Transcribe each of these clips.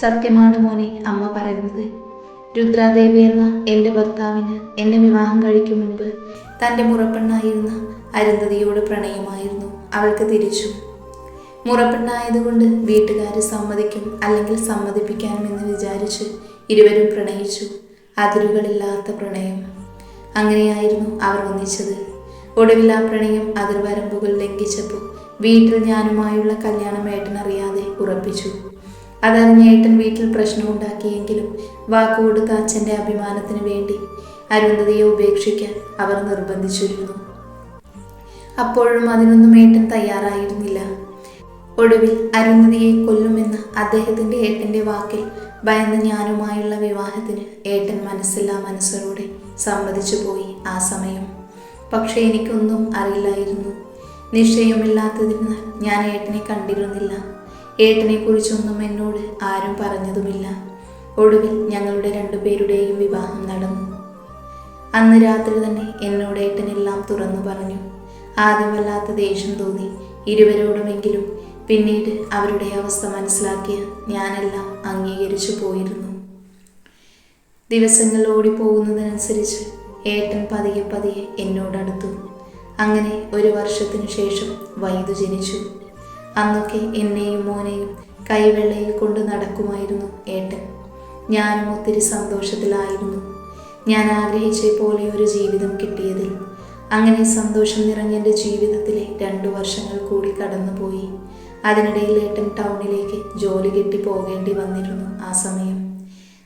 സത്യമാണ് മോനെ അമ്മ പറയുന്നത്. രുദ്രാദേവി എന്ന എന്റെ ഭർത്താവിന് എന്നെ വിവാഹം കഴിക്കും മുൻപ് തന്റെ മുറപ്പെണ്ണായിരുന്ന അരുന്ധതിയോട് പ്രണയമായിരുന്നു. അവൾക്ക് തിരിച്ചു. മുറപ്പെണ്ണായതുകൊണ്ട് വീട്ടുകാർ സമ്മതിക്കും അല്ലെങ്കിൽ സമ്മതിപ്പിക്കാനും എന്ന് വിചാരിച്ച് ഇരുവരും പ്രണയിച്ചു. അതിരുകളില്ലാത്ത പ്രണയം. അങ്ങനെയായിരുന്നു അവർ ഒന്നിച്ചത്. ഒടുവിൽ ആ പ്രണയം അതിർവരമ്പുകൾ ലംഘിച്ചപ്പോൾ വീട്ടിൽ ഞാനുമായുള്ള കല്യാണം ഏട്ടനറിയാതെ ഉറപ്പിച്ചു. അതറിഞ്ഞ ഏട്ടൻ വീട്ടിൽ പ്രശ്നമുണ്ടാക്കിയെങ്കിലും വാക്കുകൊടുത്ത അച്ഛന്റെ അഭിമാനത്തിന് വേണ്ടി അരുന്ധതിയെ ഉപേക്ഷിക്കാൻ അവർ നിർബന്ധിച്ചിരുന്നു. അപ്പോഴും അതിനൊന്നും ഏട്ടൻ തയ്യാറായിരുന്നില്ല. ഒടുവിൽ അരുന്ധതിയെ കൊല്ലുമെന്ന് അദ്ദേഹത്തിന്റെ ഏട്ടന്റെ വാക്കിൽ ഭയന്ന് ഞാനുമായുള്ള വിവാഹത്തിന് ഏട്ടൻ മനസ്സില്ലാ മനസ്സോടെ സമ്മതിച്ചു പോയി ആ സമയം. പക്ഷേ എനിക്കൊന്നും അറിയില്ലായിരുന്നു. നിശ്ചയമില്ലാത്തതിനാൽ ഞാൻ ഏട്ടനെ കണ്ടിരുന്നില്ല. ഏട്ടനെ കുറിച്ചൊന്നും എന്നോട് ആരും പറഞ്ഞതുമില്ല. ഒടുവിൽ ഞങ്ങളുടെ രണ്ടുപേരുടെയും വിവാഹം നടന്നു. അന്ന് രാത്രി തന്നെ എന്നോട് ഏട്ടനെല്ലാം തുറന്നു പറഞ്ഞു. ആദ്യം വല്ലാത്ത ദേഷ്യം തോന്നി. ഇരുവരോടുമെങ്കിലും പിന്നീട് അവരുടെ അവസ്ഥ മനസ്സിലാക്കിയ ഞാനെല്ലാം അംഗീകരിച്ചു പോയിരുന്നു. ദിവസങ്ങൾ ഓടിപ്പോകുന്നതിനനുസരിച്ച് ഏട്ടൻ പതിയെ പതിയെ എന്നോടടുത്തു. അങ്ങനെ ഒരു വർഷത്തിനു ശേഷം വൈദു ജനിച്ചു. അന്നൊക്കെ എന്നെയും മോനെയും കൈവെള്ളയിൽ കൊണ്ട് നടക്കുമായിരുന്നു ഏട്ടൻ. ഞാനും ഒത്തിരി സന്തോഷത്തിലായിരുന്നു. ഞാൻ ആഗ്രഹിച്ച പോലെ ഒരു ജീവിതം കിട്ടിയതിൽ. അങ്ങനെ സന്തോഷം നിറഞ്ഞ എന്റെ ജീവിതത്തിലെ രണ്ടു വർഷങ്ങൾ കൂടി കടന്നുപോയി. അതിനിടയിൽ ഏട്ടൻ ടൗണിലേക്ക് ജോലി കിട്ടി പോകേണ്ടി വന്നിരുന്നു ആ സമയം.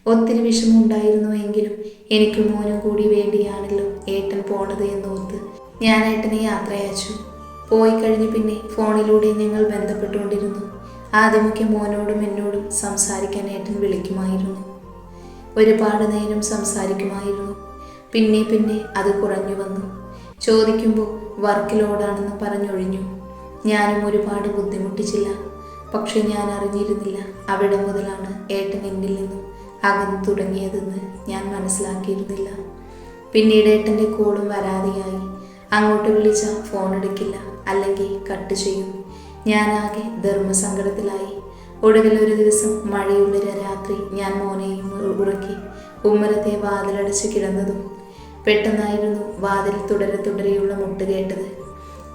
ഒത്തിരി വിഷമമുണ്ടായിരുന്നു എങ്കിലും എനിക്ക് മോനും കൂടി വേണ്ടിയാണല്ലോ ഏട്ടൻ പോണത് എന്നോർത്ത് ഞാൻ ഏട്ടനെ യാത്ര അയച്ചു പോയി കഴിഞ്ഞ് പിന്നെ ഫോണിലൂടെ ഞങ്ങൾ ബന്ധപ്പെട്ടുകൊണ്ടിരുന്നു. ആദ്യമൊക്കെ മോനോടും എന്നോടും സംസാരിക്കാൻ ഏട്ടൻ വിളിക്കുമായിരുന്നു. ഒരുപാട് നേരം സംസാരിക്കുമായിരുന്നു. പിന്നെ പിന്നെ അത് കുറഞ്ഞു വന്നു. ചോദിക്കുമ്പോൾ വർക്ക് ലോഡാണെന്ന് പറഞ്ഞൊഴിഞ്ഞു. ഞാനും ഒരുപാട് ബുദ്ധിമുട്ടിച്ചില്ല. പക്ഷെ ഞാൻ അറിഞ്ഞിരുന്നില്ല അവിടെ മുതലാണ് ഏട്ടൻ എന്നിൽ നിന്നും അകന്നു തുടങ്ങിയതെന്ന് ഞാൻ മനസ്സിലാക്കിയിരുന്നില്ല. പിന്നീട് ഏട്ടന്റെ കോളും വരാതെയായി. അങ്ങോട്ട് വിളിച്ച ഫോൺ എടുക്കില്ല അല്ലെങ്കിൽ കട്ട് ചെയ്യും. ഞാനാകെ ധർമ്മസങ്കടത്തിലായി. ഒടുവിൽ ഒരു ദിവസം മഴയുള്ള രാത്രി ഞാൻ മോനെയും ഉറക്കി ഉമ്മരത്തെ വാതിലടച്ച് കിടന്നതും പെട്ടെന്നായിരുന്നു വാതിൽ തുടരെ തുടരെയുള്ള മുട്ട് കേട്ടത്.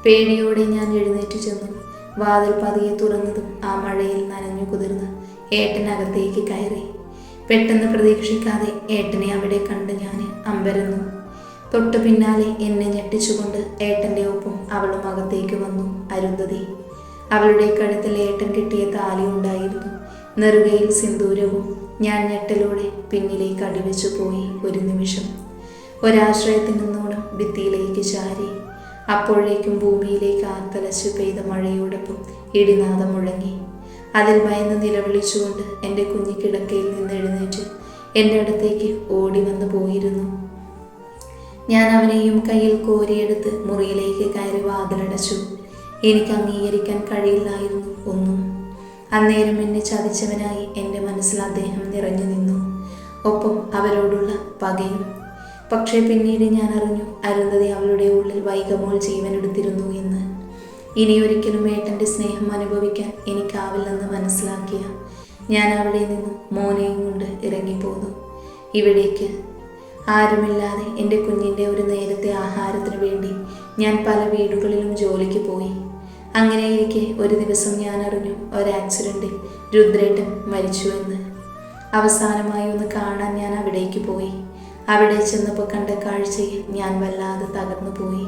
പേടിയോടെ ഞാൻ എഴുന്നേറ്റ് ചെന്നു. വാതിൽ പതിയെ തുറന്നതും ആ മഴയിൽ നനഞ്ഞു കുതിർന്ന് ഏട്ടനകത്തേക്ക് കയറി. പെട്ടെന്ന് പ്രതീക്ഷിക്കാതെ ഏട്ടനെ അവിടെ കണ്ട് ഞാൻ അമ്പരന്നു. തൊട്ടു പിന്നാലെ എന്നെ ഞെട്ടിച്ചുകൊണ്ട് ഏട്ടന്റെ ഒപ്പം അവളും അകത്തേക്ക് വന്നു. അരുന്ധതി അവളുടെ കഴുത്തിൽ ഏട്ടൻ കിട്ടിയ താലി ഉണ്ടായിരുന്നു. നെറുകയിൽ സിന്ദൂരവും ഞാൻ ഞെട്ടലോടെ പിന്നിലേക്ക് അടിവെച്ചു പോയി ഒരു നിമിഷം. ഒരാശ്രയത്തിൽ നിന്നോണം ഭിത്തിയിലേക്ക് ചാരി. അപ്പോഴേക്കും ഭൂമിയിലേക്ക് ആർത്തലച്ച് പെയ്ത മഴയോടൊപ്പം ഇടിനാദം മുഴങ്ങി. അതിൽ ഭയന്ന് നിലവിളിച്ചുകൊണ്ട് എന്റെ കുഞ്ഞിക്കിടക്കയിൽ നിന്ന് എഴുന്നേറ്റ് എന്റെ അടുത്തേക്ക് ഓടി വന്നു പോയിരുന്നു. ഞാൻ അവനെയും കയ്യിൽ കോരിയെടുത്ത് മുറിയിലേക്ക് കയറി വാതിലടച്ചു. എനിക്ക് അംഗീകരിക്കാൻ കഴിയില്ലായിരുന്നു ഒന്നും. അന്നേരം എന്നെ ചതിച്ചവനായി എന്റെ മനസ്സിൽ അദ്ദേഹം നിറഞ്ഞു നിന്നു. ഒപ്പം അവരോടുള്ള പകയും. പക്ഷേ പിന്നീട് ഞാൻ അറിഞ്ഞു അരുന്ധതി അവളുടെ ഉള്ളിൽ വൈകമോൾ ജീവനെടുത്തിരുന്നു എന്ന്. ഇനിയൊരിക്കലും ഏട്ടന്റെ സ്നേഹം അനുഭവിക്കാൻ എനിക്കാവില്ലെന്ന് മനസ്സിലാക്കിയ ഞാൻ അവിടെ നിന്നും മോനെയും കൊണ്ട് ഇറങ്ങിപ്പോന്നു. ഇവിടേക്ക് ആരുമില്ലാതെ എന്റെ കുഞ്ഞിന്റെ ഒരു നേരത്തെ ആഹാരത്തിന് വേണ്ടി ഞാൻ പല വീടുകളിലും ജോലിക്ക് പോയി. അങ്ങനെയിരിക്കെ ഒരു ദിവസം ഞാൻ അറിഞ്ഞു ഒരു ആക്സിഡന്റിൽ രുദ്രേട്ടൻ മരിച്ചുവെന്ന് അവസാനമായി ഒന്ന് കാണാൻ ഞാൻ അവിടേക്ക് പോയി. അവിടെ ചെന്നപ്പോൾ കണ്ട കാഴ്ചയിൽ ഞാൻ വല്ലാതെ തകർന്നു പോയി.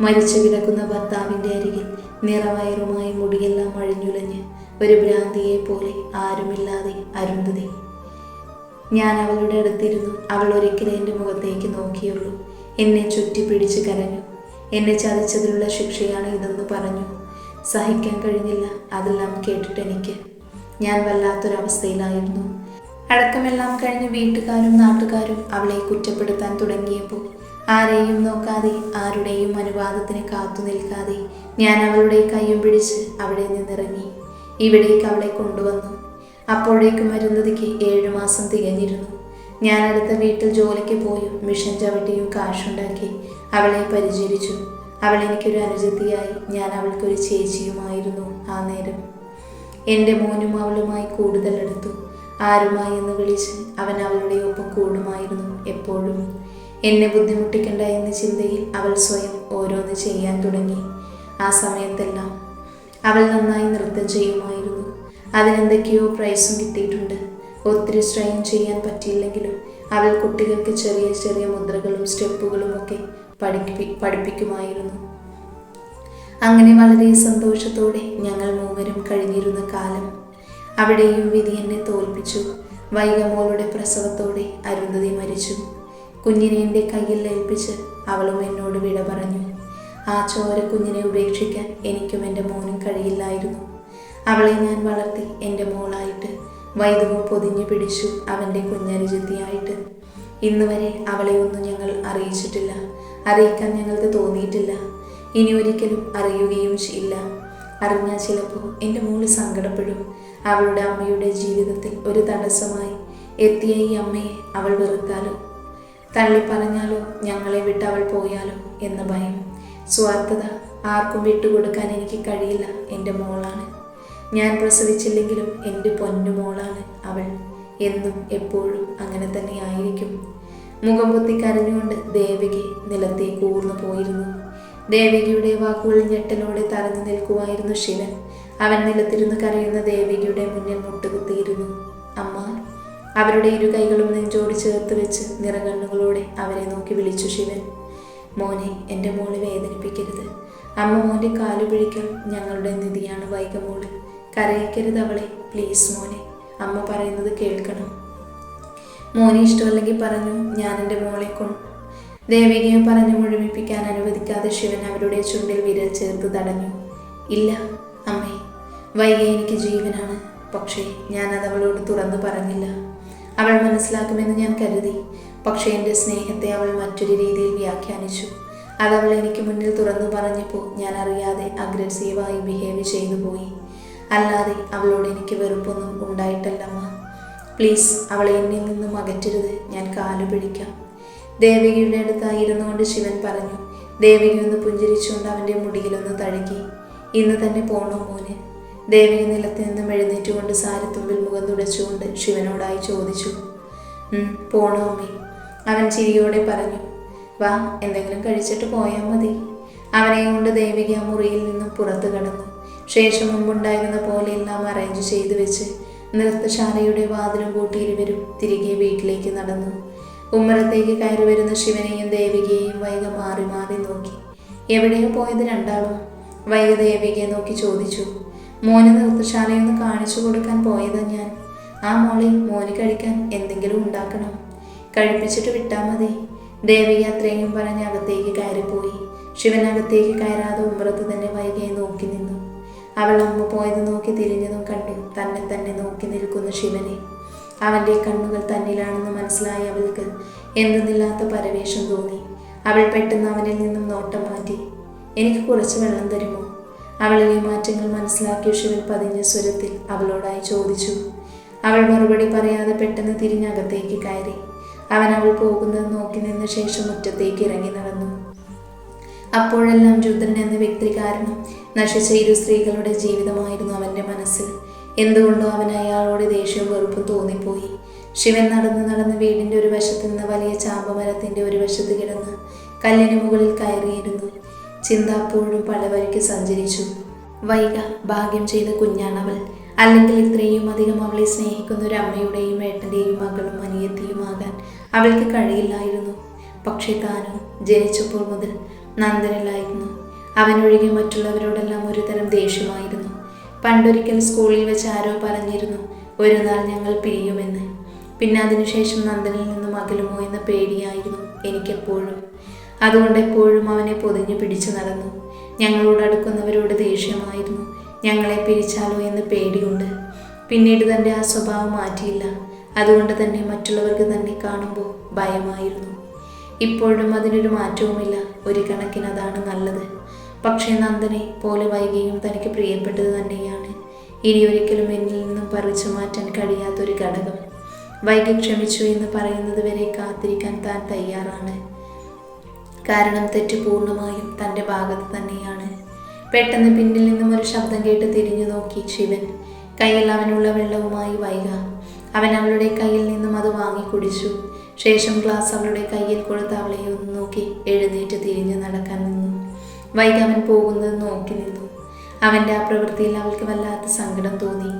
മരിച്ചു കിടക്കുന്ന ഭർത്താവിന്റെ അരികിൽ നിറവയറുമായി മുടിയെല്ലാം അഴിഞ്ഞുലഞ്ഞ് ഒരു ഭ്രാന്തിയെ പോലെ ആരുമില്ലാതെ അരുന്ധതി ഞാൻ അവളുടെ അടുത്തിരുന്നു. അവൾ ഒരിക്കലും എന്റെ മുഖത്തേക്ക് നോക്കിയുള്ളൂ. എന്നെ ചുറ്റി പിടിച്ച് കരഞ്ഞു. എന്നെ ചതിച്ചതിലുള്ള ശിക്ഷയാണ് ഇതെന്ന് പറഞ്ഞു. സഹിക്കാൻ കഴിഞ്ഞില്ല. അതെല്ലാം കേട്ടിട്ട് എനിക്ക്. ഞാൻ വല്ലാത്തൊരവസ്ഥയിലായിരുന്നു. അടക്കമെല്ലാം കഴിഞ്ഞ് വീട്ടുകാരും നാട്ടുകാരും അവളെ കുറ്റപ്പെടുത്താൻ തുടങ്ങിയപ്പോൾ ആരെയും നോക്കാതെ ആരുടെയും അനുവാദത്തിന് കാത്തു നിൽക്കാതെ ഞാൻ അവളുടെ കൈയും പിടിച്ച് അവിടെ നിന്നിറങ്ങി. ഇവിടേക്ക് അവളെ കൊണ്ടുവന്നു. അപ്പോഴേക്കും അരുന്ധതിക്ക് ഏഴു മാസം തികഞ്ഞിരുന്നു. ഞാൻ അടുത്ത വീട്ടിൽ ജോലിക്ക് പോയും മിഷൻ ചവിട്ടിയും കാശുണ്ടാക്കി അവളെ പരിചരിച്ചു. അവൾ എനിക്കൊരു അനുജത്തിയായി. ഞാൻ അവൾക്കൊരു ചേച്ചിയുമായിരുന്നു ആ നേരം. എന്റെ മോനും അവളുമായി കൂടുതൽ അടുത്തു. ആരുമായി എന്ന് വിളിച്ച് അവൻ അവളുടെ ഒപ്പം കൂടുമായിരുന്നു എപ്പോഴും. എന്നെ ബുദ്ധിമുട്ടിക്കണ്ട എന്ന ചിന്തയിൽ അവൾ സ്വയം ഓരോന്ന് ചെയ്യാൻ തുടങ്ങി. ആ സമയത്തെല്ലാം അവൾ നന്നായി നൃത്തം ചെയ്യുമായിരുന്നു. അതിനെന്തൊക്കെയോ പ്രൈസും കിട്ടിയിട്ടുണ്ട്. ഒത്തിരി സ്ട്രെയിൻ ചെയ്യാൻ പറ്റിയില്ലെങ്കിലും അവൾ കുട്ടികൾക്ക് ചെറിയ ചെറിയ മുദ്രകളും സ്റ്റെപ്പുകളും ഒക്കെ പഠിപ്പി പഠിപ്പിക്കുമായിരുന്നു. അങ്ങനെ വളരെ സന്തോഷത്തോടെ ഞങ്ങൾ മൂവരും കഴിഞ്ഞിരുന്ന കാലം അവിടെയും വിധി എന്നെ തോൽപ്പിച്ചു. വൈകമോളുടെ പ്രസവത്തോടെ അരുന്ധതി മരിച്ചു. കുഞ്ഞിനെ എന്റെ കയ്യിൽ ഏൽപ്പിച്ച് അവളും എന്നോട് വിട പറഞ്ഞു. ആ ചോര കുഞ്ഞിനെ ഉപേക്ഷിക്കാൻ എനിക്കും എന്റെ മോനും കഴിയില്ലായിരുന്നു. അവളെ ഞാൻ വളർത്തി എന്റെ മോളായിട്ട്. വൈദവും പൊതിഞ്ഞു പിടിച്ചു അവന്റെ കുഞ്ഞനുജത്തിയായിട്ട്. ഇന്ന് വരെ അവളെ ഒന്നും ഞങ്ങൾ അറിയിച്ചിട്ടില്ല. അറിയിക്കാൻ ഞങ്ങൾക്ക് തോന്നിയിട്ടില്ല. ഇനി ഒരിക്കലും അറിയുകയും ഇല്ല. അറിഞ്ഞാൽ ചിലപ്പോൾ എന്റെ മോൾ സങ്കടപ്പെടും. അവളുടെ അമ്മയുടെ ജീവിതത്തിൽ ഒരു തടസ്സമായി എത്തിയ ഈ അമ്മയെ അവൾ വെറുത്താലോ? തള്ളി പറഞ്ഞാലോ ഞങ്ങളെ വിട്ട് അവൾ പോയാലോ എന്ന ഭയം. സ്വാർത്ഥത ആർക്കും വിട്ടുകൊടുക്കാൻ എനിക്ക് കഴിയില്ല എന്റെ മോളാണ്. ഞാൻ പ്രസവിച്ചില്ലെങ്കിലും എന്റെ പൊന്നുമോളാണ് അവൾ. എന്നും എപ്പോഴും അങ്ങനെ തന്നെ ആയിരിക്കും. മുഖം പൊത്തി കരഞ്ഞുകൊണ്ട് ദേവകി നിലത്തേക്ക് ഊർന്നു പോയിരുന്നു. ദേവകിയുടെ വാക്കുകൾ ഞെട്ടലോടെ തറഞ്ഞു നിൽക്കുമായിരുന്നു ശിവൻ. അവൻ നിലത്തിരുന്ന് കരയുന്ന ദേവകിയുടെ മുന്നിൽ മുട്ടുകുത്തിയിരുന്നു. അമ്മ അവരുടെ ഇരു കൈകളും നെഞ്ചോട് ചേർത്ത് വെച്ച് നിറകണ്ണുകളോടെ അവരെ നോക്കി വിളിച്ചു ശിവൻ. മോനെ എന്റെ മോളെ വേദനിപ്പിക്കരുത്. അമ്മ മോന്റെ കാലു പിടിക്കാൻ ഞങ്ങളുടെ നിധിയാണ് വൈകമോൾ. കരയിക്കരുത് അവളെ. പ്ലീസ് മോനെ അമ്മ പറയുന്നത് കേൾക്കണം. മോനെ ഇഷ്ടമല്ലെങ്കിൽ പറഞ്ഞു ഞാൻ എന്റെ മോളെ കൊണ്ട് ദേവികയെ പറഞ്ഞു മുഴുമിപ്പിക്കാൻ അനുവദിക്കാതെ ശിവൻ അവരുടെ ചുണ്ടിൽ വിരൽ ചേർത്ത് തടഞ്ഞു. ഇല്ല അമ്മേ വൈകി എനിക്ക് ജീവനാണ്. പക്ഷേ ഞാൻ അത് അവളോട് തുറന്നു പറഞ്ഞില്ല. അവൾ മനസ്സിലാക്കുമെന്ന് ഞാൻ കരുതി. പക്ഷേ എന്റെ സ്നേഹത്തെ അവൾ മറ്റൊരു രീതിയിൽ വ്യാഖ്യാനിച്ചു. അതവൾ എനിക്ക് മുന്നിൽ തുറന്നു പറഞ്ഞപ്പോൾ ഞാൻ അറിയാതെ അഗ്രസീവായി ബിഹേവ് ചെയ്തു പോയി. അല്ലാതെ അവളോട് എനിക്ക് വെറുപ്പൊന്നും ഉണ്ടായിട്ടല്ലമ്മ. പ്ലീസ് അവളെ എന്നിൽ നിന്നും അകറ്റരുത്. ഞാൻ കാലു പിടിക്കാം. ദേവികയുടെ അടുത്തായിരുന്നു കൊണ്ട് ശിവൻ പറഞ്ഞു. ദേവിക ഒന്ന് പുഞ്ചിരിച്ചുകൊണ്ട് അവന്റെ മുടിയിലൊന്ന് തഴുകി. ഇന്ന് തന്നെ പോണോ മോന്? ദേവിക നിലത്ത് നിന്നും എഴുന്നേറ്റുകൊണ്ട് സാരത്തുമ്പിൽ മുഖം തുടച്ചുകൊണ്ട് ശിവനോടായി ചോദിച്ചു. "ഉം, പോണോ അമ്മേ? അവൻ ചിരിയോടെ പറഞ്ഞു. വാ എന്തെങ്കിലും കഴിച്ചിട്ട് പോയാൽ മതി. അവനെ കൊണ്ട് ദേവിക മുറിയിൽ നിന്നും പുറത്തു കടന്നു. ശേഷം മുമ്പുണ്ടായിരുന്ന പോലെ എല്ലാം അറേഞ്ച് ചെയ്തു വെച്ച് നൃത്തശാലയുടെ വാതിലും കൂട്ടി ഇരുവരും തിരികെ വീട്ടിലേക്ക് നടന്നു. ഉമ്മറത്തേക്ക് കയറി വരുന്ന ശിവനെയും ദേവികയെയും വൈക മാറി മാറി നോക്കി. എവിടെയോ പോയത് രണ്ടാളും? വൈക ദേവികയെ നോക്കി ചോദിച്ചു. മോന് നൃത്തശാലയൊന്ന് കാണിച്ചു കൊടുക്കാൻ പോയതാ ഞാൻ. ആ മോളെ മോന് കഴിക്കാൻ എന്തെങ്കിലും ഉണ്ടാക്കണം. കഴിപ്പിച്ചിട്ട് വിട്ടാൽ മതി. ദേവിക അത്രയും പറഞ്ഞ് അകത്തേക്ക് കയറിപ്പോയി. ശിവനകത്തേക്ക് കയറാതെ ഉമ്പറത്ത് തന്നെ വൈകിയെ നോക്കി നിന്നു. അവൾ അമ്മ പോയത് നോക്കി തിരിഞ്ഞു കണ്ടു. തന്നെ തന്നെ നോക്കി നിൽക്കുന്ന ശിവനെ. അവന്റെ കണ്ണുകൾ തന്നിലാണെന്ന് മനസ്സിലായി അവൾക്ക്. എന്തെന്നില്ലാത്ത പരവേശം തോന്നി. അവൾ പെട്ടെന്ന് അവനിൽ നിന്നും നോട്ടം മാറ്റി. എനിക്ക് കുറച്ച് വെള്ളം തരുമോ? അവളിലെ മാറ്റങ്ങൾ മനസ്സിലാക്കിയ ശിവൻ പതിഞ്ഞ സ്വരത്തിൽ അവളോടായി ചോദിച്ചു. അവൾ മറുപടി പറയാതെ പെട്ടെന്ന് തിരിഞ്ഞകത്തേക്ക് കയറി. അവൻ അവൾ പോകുന്നത് നോക്കി നിന്ന ശേഷം മുറ്റത്തേക്ക് ഇറങ്ങി നടന്നു. അപ്പോഴെല്ലാം രുദ്രൻ എന്ന വ്യക്തി കാരണം നശിച്ച ഇരു സ്ത്രീകളുടെ ജീവിതമായിരുന്നു അവന്റെ മനസ്സിൽ. എന്തുകൊണ്ടോ അവൻ അയാളോട് ദേഷ്യവും വെറുപ്പും തോന്നിപ്പോയി. ശിവൻ നടന്ന് നടന്ന് വീടിന്റെ ഒരു വശത്ത് നിന്ന് വലിയ ചാമ്പമരത്തിന്റെ ഒരു വശത്ത് കിടന്ന് കല്ലിന് മുകളിൽ കയറിയിരുന്നു. ചിന്ത അപ്പോഴും പല സഞ്ചരിച്ചു. വൈക ഭാഗ്യം ചെയ്ത കുഞ്ഞാണവൾ. അല്ലെങ്കിൽ ഇത്രയും അധികം അവളെ സ്നേഹിക്കുന്ന ഒരു അമ്മയുടെയും ഏട്ടന്റെയും മകളും അനിയത്തിയുമാകാൻ അവൾക്ക് കഴിയില്ലായിരുന്നു. പക്ഷേ താനും ജനിച്ചപ്പോൾ മുതൽ നന്ദനിലായിരുന്നു. അവനൊഴികെ മറ്റുള്ളവരോടെല്ലാം ഒരു തരം ദേഷ്യമായിരുന്നു. പണ്ടൊരിക്കൽ സ്കൂളിൽ വെച്ച് ആരോ പറഞ്ഞിരുന്നു ഒരു നാൾ ഞങ്ങൾ പിരിയുമെന്ന്. പിന്നെ അതിനുശേഷം നന്ദനിൽ നിന്നും അകലുമോ എന്ന പേടിയായിരുന്നു എനിക്കെപ്പോഴും. അതുകൊണ്ട് എപ്പോഴും അവനെ പൊതിഞ്ഞു പിടിച്ചു നടന്നു. ഞങ്ങളോട് അടുക്കുന്നവരോട് ദേഷ്യമായിരുന്നു ഞങ്ങളെ പിരിച്ചാലോ എന്ന് പേടിയുണ്ട്. പിന്നീട് തന്റെ ആ സ്വഭാവം മാറ്റിയില്ല. അതുകൊണ്ട് തന്നെ മറ്റുള്ളവർക്ക് തന്നെ കാണുമ്പോൾ ഭയമായിരുന്നു. ഇപ്പോഴും അതിനൊരു മാറ്റവുമില്ല. ഒരു കണക്കിന് അതാണ് നല്ലത്. പക്ഷേ നന്ദനെ പോലെ വൈകിയും തനിക്ക് പ്രിയപ്പെട്ടത് തന്നെയാണ്. ഇനി ഒരിക്കലും എന്നിൽ നിന്നും പറിച്ചു മാറ്റാൻ കഴിയാത്തൊരു ഘടകം. വൈകി ക്ഷമിച്ചു എന്ന് പറയുന്നത് വരെ കാത്തിരിക്കാൻ താൻ തയ്യാറാണ്. കാരണം തെറ്റ് പൂർണമായും തന്റെ ഭാഗത്ത് തന്നെയാണ്. പെട്ടെന്ന് പിന്നിൽ നിന്നും ഒരു ശബ്ദം കേട്ട് തിരിഞ്ഞു നോക്കി ശിവൻ. കയ്യിൽ അവനുള്ള വെള്ളവുമായി വൈക. അവൻ അവളുടെ കയ്യിൽ നിന്നും അത് വാങ്ങി കുടിച്ചു ശേഷം ഗ്ലാസ് അവളുടെ കയ്യിൽ കൊടുത്ത് അവളെ ഒന്ന് നോക്കി എഴുന്നേറ്റ് തിരിഞ്ഞ് നടക്കാൻ നിന്നു. വൈകി അവൻ പോകുന്നത് നോക്കി നിന്നു. അവന്റെ ആ പ്രവൃത്തിയിൽ അവൾക്ക് വല്ലാത്ത സങ്കടം തോന്നി.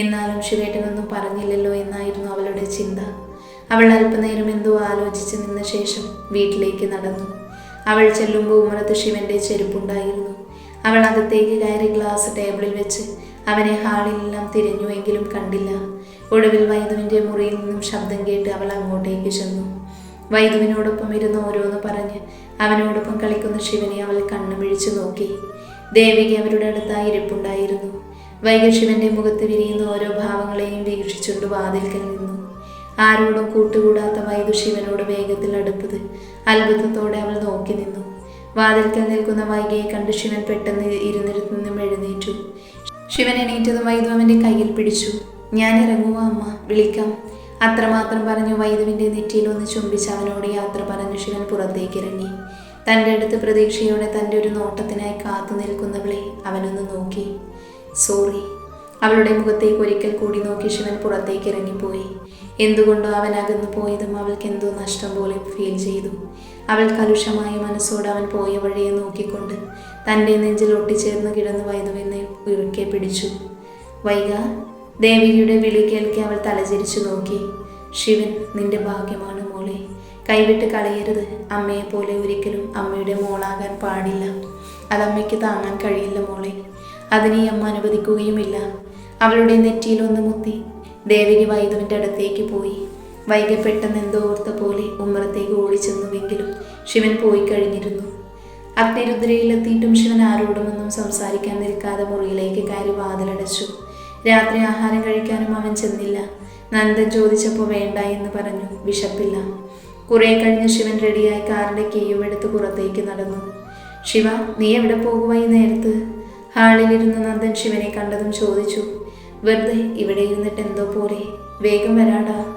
എന്നാലും ശിവേട്ടനൊന്നും പറഞ്ഞില്ലല്ലോ എന്നായിരുന്നു അവളുടെ ചിന്ത. അവൾ അല്പനേരം എന്തോ ആലോചിച്ച് നിന്ന ശേഷം വീട്ടിലേക്ക് നടന്നു. അവൾ ചെല്ലുമ്പോൾ ഉമ്മറത്ത് ശിവന്റെ ചെരുപ്പുണ്ടായിരുന്നു. അവൾ അകത്തേക്ക് കയറി ഗ്ലാസ് ടേബിളിൽ വെച്ച് അവനെ ഹാളിലെല്ലാം തിരഞ്ഞുവെങ്കിലും കണ്ടില്ല. ഒടുവിൽ വൈദുവിന്റെ മുറിയിൽ നിന്നും ശബ്ദം കേട്ട് അവൾ അങ്ങോട്ടേക്ക് ചെന്നു. വൈദുവിനോടൊപ്പം ഇരുന്ന് ഓരോന്ന് പറഞ്ഞ് അവനോടൊപ്പം കളിക്കുന്ന ശിവനെ അവൾ കണ്ണുമിഴിച്ചു നോക്കി. ദേവിക അവരുടെ അടുത്തായി ഇരിപ്പുണ്ടായിരുന്നു. വൈകി ശിവന്റെ മുഖത്ത് വിരിയുന്ന ഓരോ ഭാവങ്ങളെയും വീക്ഷിച്ചുകൊണ്ട് വാതിൽക്കൽ നിന്നു. ആരോടും കൂട്ടുകൂടാത്ത വൈദു ശിവനോട് വേഗത്തിൽ അടുത്തത് അത്ഭുതത്തോടെ അവൾ നോക്കി നിന്നു. വാതിൽക്കൽ നിൽക്കുന്ന വൈകിയെ കണ്ട് ശിവൻ പെട്ടെന്ന് ഇരുന്നിടത്തു നിന്നും എഴുന്നേറ്റു. ശിവൻ എണീറ്റതും വൈദു അവന്റെ കയ്യിൽ പിടിച്ചു. ഞാൻ ഇറങ്ങുക അമ്മ. വിളിക്കാം. അത്രമാത്രം പറഞ്ഞു വൈദുവിന്റെ നെറ്റിയിൽ ഒന്ന് ചുംബിച്ച് അവനോട് യാത്ര പറഞ്ഞു ശിവൻ പുറത്തേക്ക് ഇറങ്ങി തന്റെ അടുത്ത് പ്രതീക്ഷയോടെ തന്റെ ഒരു നോട്ടത്തിനായി കാത്തു നിൽക്കുന്നവളെ അവനൊന്ന് നോക്കി. സോറി. അവളുടെ മുഖത്തേക്ക് ഒരിക്കൽ കൂടി നോക്കി ശിവൻ പുറത്തേക്ക് ഇറങ്ങിപ്പോയി എന്തുകൊണ്ടോ അവൻ അകന്നു പോയതും അവൾക്ക് എന്തോ നഷ്ടം പോലെ ഫീൽ ചെയ്തു. അവൾ കലുഷമായ മനസ്സോട് അവൻ പോയ വഴിയെ നോക്കിക്കൊണ്ട് തന്റെ നെഞ്ചിൽ ഒട്ടിച്ചേർന്ന് കിടന്ന് വൈദുവിനെ ഉരുക്കെ പിടിച്ചു വൈക ദേവികയുടെ വിളി കേൾക്കി അവൾ തലചരിച്ചു നോക്കി. ശിവൻ നിന്റെ ഭാഗ്യമാണ് മോളെ. കൈവിട്ട് കളയരുത്. അമ്മയെ പോലെ ഒരിക്കലും അമ്മയുടെ മോളാകാൻ പാടില്ല. അതമ്മയ്ക്ക് താങ്ങാൻ കഴിയില്ല മോളെ. അതിനെ അമ്മ അനുവദിക്കുകയുമില്ല. അവളുടെ നെറ്റിയിൽ ഒന്ന് മുത്തി ദേവിക വൈദുവിന്റെ അടുത്തേക്ക് പോയി. വൈകി പെട്ടെന്ന് എന്തോ ഓർത്ത പോലെ ഉമ്മറത്തേക്ക് ഓടിച്ചെന്നുവെങ്കിലും ശിവൻ പോയി കഴിഞ്ഞിരുന്നു. അഗ്നിരുദ്രയിലെത്തിയിട്ടും ശിവൻ ആരോടുമൊന്നും സംസാരിക്കാൻ നിൽക്കാതെ മുറിയിലേക്ക് കയറി വാതിലടച്ചു. രാത്രി ആഹാരം കഴിക്കാനും അവൻ ചെന്നില്ല. നന്ദൻ ചോദിച്ചപ്പോൾ വേണ്ട എന്ന് പറഞ്ഞു. വിശപ്പില്ല. കുറെ കഴിഞ്ഞ് ശിവൻ റെഡിയായി കാറിന്റെ കീയും എടുത്ത് പുറത്തേക്ക് നടന്നു. ശിവ നീ എവിടെ പോകുക ഈ നേരത്ത്? ഹാളിലിരുന്ന് നന്ദൻ ശിവനെ കണ്ടതും ചോദിച്ചു. വെറുതെ ഇവിടെ ഇരുന്നിട്ട് എന്തോ പോലെ. വേഗം വരാടാ.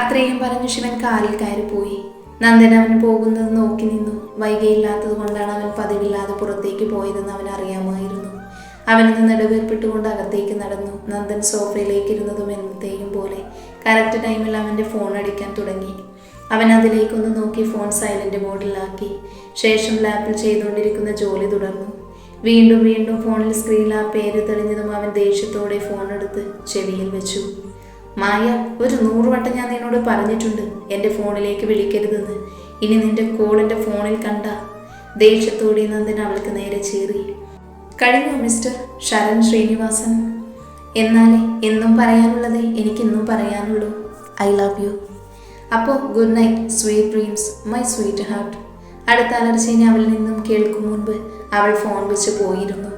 അത്രയും പറഞ്ഞു ശിവൻ കാറിൽ കയറിപ്പോയി നന്ദൻ അവൻ പോകുന്നത് നോക്കി നിന്നു. വൈകയില്ലാത്തത് കൊണ്ടാണ് അവൻ പതിവില്ലാതെ പുറത്തേക്ക് പോയതെന്ന് അവൻ അറിയാമായിരുന്നു നിന്ന് നെടുവേർപ്പെട്ടുകൊണ്ട് അകത്തേക്ക് നടന്നു. നന്ദൻ സോഫയിലേക്ക് ഇരുന്നതും എന്നത്തെയും പോലെ. കറക്റ്റ് ടൈമിൽ അവന്റെ ഫോൺ അടിക്കാൻ തുടങ്ങി. അവൻ അതിലേക്കൊന്ന് നോക്കി ഫോൺ സൈലന്റ് മോഡിലാക്കി. ശേഷം ലാപ്പിൽ ചെയ്തുകൊണ്ടിരിക്കുന്ന ജോലി തുടർന്നു. വീണ്ടും വീണ്ടും ഫോണിൽ സ്ക്രീനിൽ ആ പേര് തെളിഞ്ഞതും അവൻ ദേഷ്യത്തോടെ ഫോൺ എടുത്ത് ചെവിയിൽ വെച്ചു. മായ ഒരു നൂറ് വട്ടം ഞാൻ നിന്നോട് പറഞ്ഞിട്ടുണ്ട്. എന്റെ ഫോണിലേക്ക് വിളിക്കരുതെന്ന്. ഇനി നിന്റെ കോൾ എന്റെ ഫോണിൽ കണ്ട. ദേഷ്യത്തോടെ നന്ദൻ അവൾക്ക് നേരെ ചേറി. കഴിഞ്ഞു മിസ്റ്റർ? ശരൺ ശ്രീനിവാസൻ. എന്നാലേ എന്നും പറയാനുള്ളത് എനിക്കിന്നും പറയാനുള്ളൂ. I love you. അപ്പോൾ good night sweet dreams my sweetheart. അടുത്ത അലർച്ചേനെ അവളിൽ നിന്നും കേൾക്കും മുൻപ് അവൾ ഫോൺ വെച്ച് പോയിരുന്നു.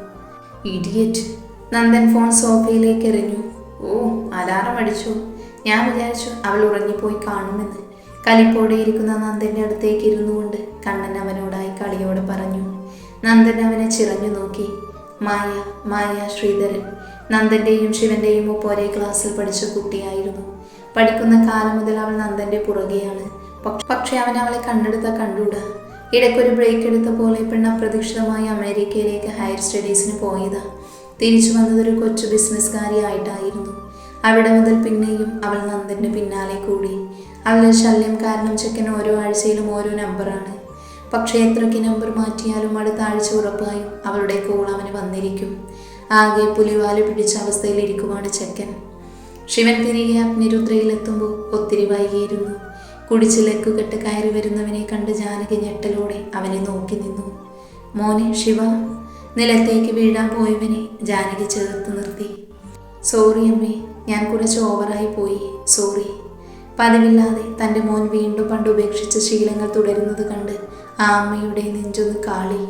ഇഡിയറ്റ്. നന്ദൻ ഫോൺ സോഫയിലേക്ക് എറിഞ്ഞു. ഓ അലാറം അടിച്ചു. ഞാൻ വിചാരിച്ചു അവൾ ഉറങ്ങിപ്പോയി കാണുമെന്ന്. കലിപ്പോടെ ഇരിക്കുന്ന നന്ദന്റെ അടുത്തേക്ക് ഇരുന്നു കൊണ്ട് കണ്ണൻ അവനോടായി കളിയോടെ പറഞ്ഞു. നന്ദൻ അവനെ ചിറഞ്ഞു നോക്കി. മായ മായ ശ്രീധരൻ. നന്ദന്റെയും ശിവന്റെയും ഒപ്പോരേ ക്ലാസ്സിൽ പഠിച്ച കുട്ടിയായിരുന്നു. പഠിക്കുന്ന കാലം മുതൽ അവൾ നന്ദന്റെ പുറകെയാണ്. പക്ഷെ അവൻ അവളെ കണ്ടെടുത്ത കണ്ടൂടാ. ഇടയ്ക്കൊരു ബ്രേക്ക് എടുത്ത പോലെ പെണ്ണ് അപ്രതീക്ഷിതമായി അമേരിക്കയിലേക്ക് ഹയർ സ്റ്റഡീസിന് പോയതാ. തിരിച്ചു വന്നതൊരു കൊച്ചു ബിസിനസ്സുകാരിയായിട്ടായിരുന്നു അവിടെ മുതൽ പിന്നെയും അവൾ നന്ദന്റെ പിന്നാലെ കൂടി. അവളുടെ ശല്യം കാരണം ചെക്കൻ ഓരോ ആഴ്ചയിലും ഓരോ നമ്പറാണ് പക്ഷേ എത്രയ്ക്ക് നമ്പർ മാറ്റിയാലും അടുത്ത ആഴ്ച ഉറപ്പായും അവളുടെ കോൾ അവന് വന്നിരിക്കും. ആകെ പുലിവാൽ പിടിച്ച അവസ്ഥയിലിരിക്കുവാണ് ചെക്കൻ. ശിവൻ തിരികെ അഗ്നിരുദ്രയിലെത്തുമ്പോൾ ഒത്തിരി വൈകിയിരുന്നു. കുടിച്ച് ലക്കുകെട്ട് കയറി വരുന്നവനെ കണ്ട് ജാനകി ഞെട്ടലോടെ അവനെ നോക്കി നിന്നു. മോനെ ശിവ നിലത്തേക്ക് വീഴാൻ പോയവനെ ജാനകി ചേർത്ത് നിർത്തി. സോറി അമ്മേ ഞാൻ കുറച്ച് ഓവറായി പോയി. സോറി. പതിവില്ലാതെ തന്റെ മോൻ വീണ്ടും പണ്ട് ഉപേക്ഷിച്ച ശീലങ്ങൾ തുടരുന്നത് കണ്ട് ആ അമ്മയുടെ നെഞ്ചൊന്ന് കാളി.